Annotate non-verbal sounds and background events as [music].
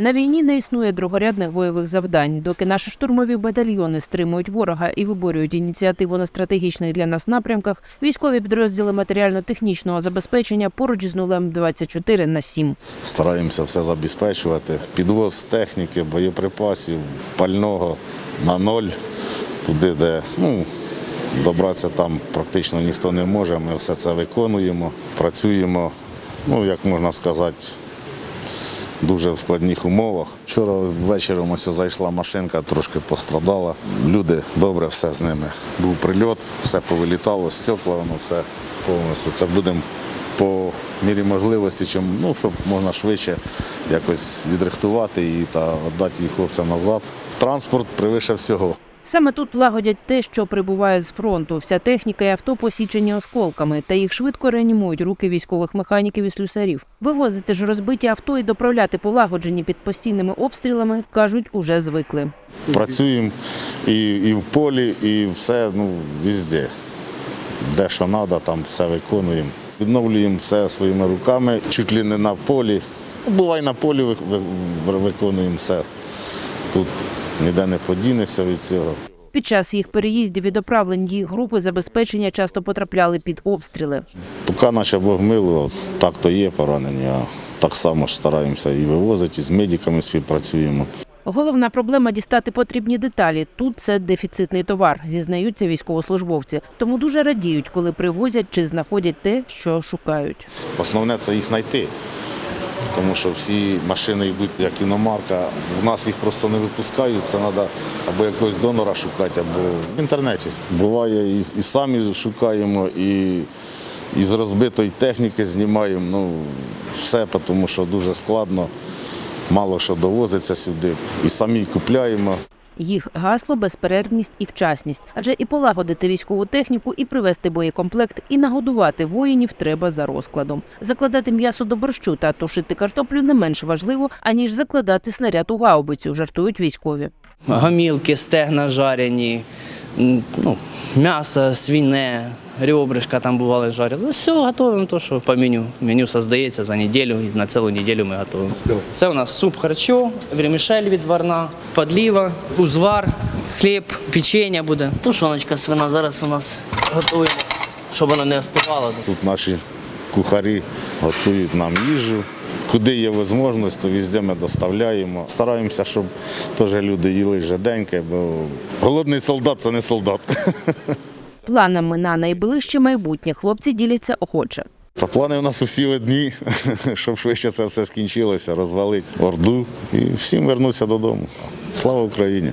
На війні не існує другорядних бойових завдань. Доки наші штурмові батальйони стримують ворога і виборюють ініціативу на стратегічних для нас напрямках, військові підрозділи матеріально-технічного забезпечення поруч з нулем 24 на 7. Стараємося все забезпечувати. Підвоз техніки, боєприпасів, пального на ноль, туди, де ну, добратися там практично ніхто не може. Ми все це виконуємо, працюємо, ну, як можна сказати, дуже в складних умовах. Вчора ввечері ось зайшла машинка, трошки пострадала. Люди добре, все з ними. Був прильот, все повилітало, стекла, воно все повністю. Це будемо по мірі можливості, чим, ну, щоб можна швидше якось відрихтувати і та віддати її хлопцям назад. Транспорт превише всього. Саме тут лагодять те, що прибуває з фронту. Вся техніка і авто посічені осколками, та їх швидко реанімують руки військових механіків і слюсарів. Вивозити ж розбиті авто і доправляти полагоджені під постійними обстрілами, кажуть, уже звикли. Працюємо і, і в полі, і все, ну, везде. Де що треба, там все виконуємо. Відновлюємо все своїми руками, чуть ли не на полі. Ну, Буває на полі ви- виконуємо все. Тут ніде не подінешся від цього. Під час їх переїздів і доправлень їх групи забезпечення часто потрапляли під обстріли. Поки наче Бог милував, так то є поранені, а так само ж стараємося і вивозити, і з медиками співпрацюємо. Головна проблема дістати потрібні деталі. Тут це дефіцитний товар, зізнаються військовослужбовці. Тому дуже радіють, коли привозять чи знаходять те, що шукають. Основне це їх знайти. Тому що всі машини йдуть як іномарка. У нас їх просто не випускають. Це треба або якогось донора шукати, або в інтернеті. Буває, і, і самі шукаємо, і, і з розбитої техніки знімаємо. Ну, все, тому що дуже складно, мало що довозиться сюди. І самі купляємо. Їх гасло безперервність і вчасність, адже і полагодити військову техніку, і привезти боєкомплект, і нагодувати воїнів треба за розкладом. Закладати м'ясо до борщу та тушити картоплю не менш важливо, аніж закладати снаряд у гаубицю, жартують військові. гомілки, стегна жарені, ну, м'ясо, свине, ребрышка там бували жарили. Все, готуємо то, що по меню. Меню создається за неділю, і на цілу неділю ми готуємо. Це у нас суп харчо, вермішель відварна, подліва, узвар, хліб, печення буде. Тушоночка свина зараз у нас готуємо, щоб вона не остивала. Тут наші кухарі готують нам їжу. Куди є можливість, то везде ми доставляємо. Стараємося, щоб теж люди їли жиденьке, бо голодний солдат це не солдат. [laughs] Планами на найближче майбутнє хлопці діляться охоче. Та плани у нас усі одні, [laughs] щоб швидше це все скінчилося, розвалити орду і всім вернутися додому. Слава Україні!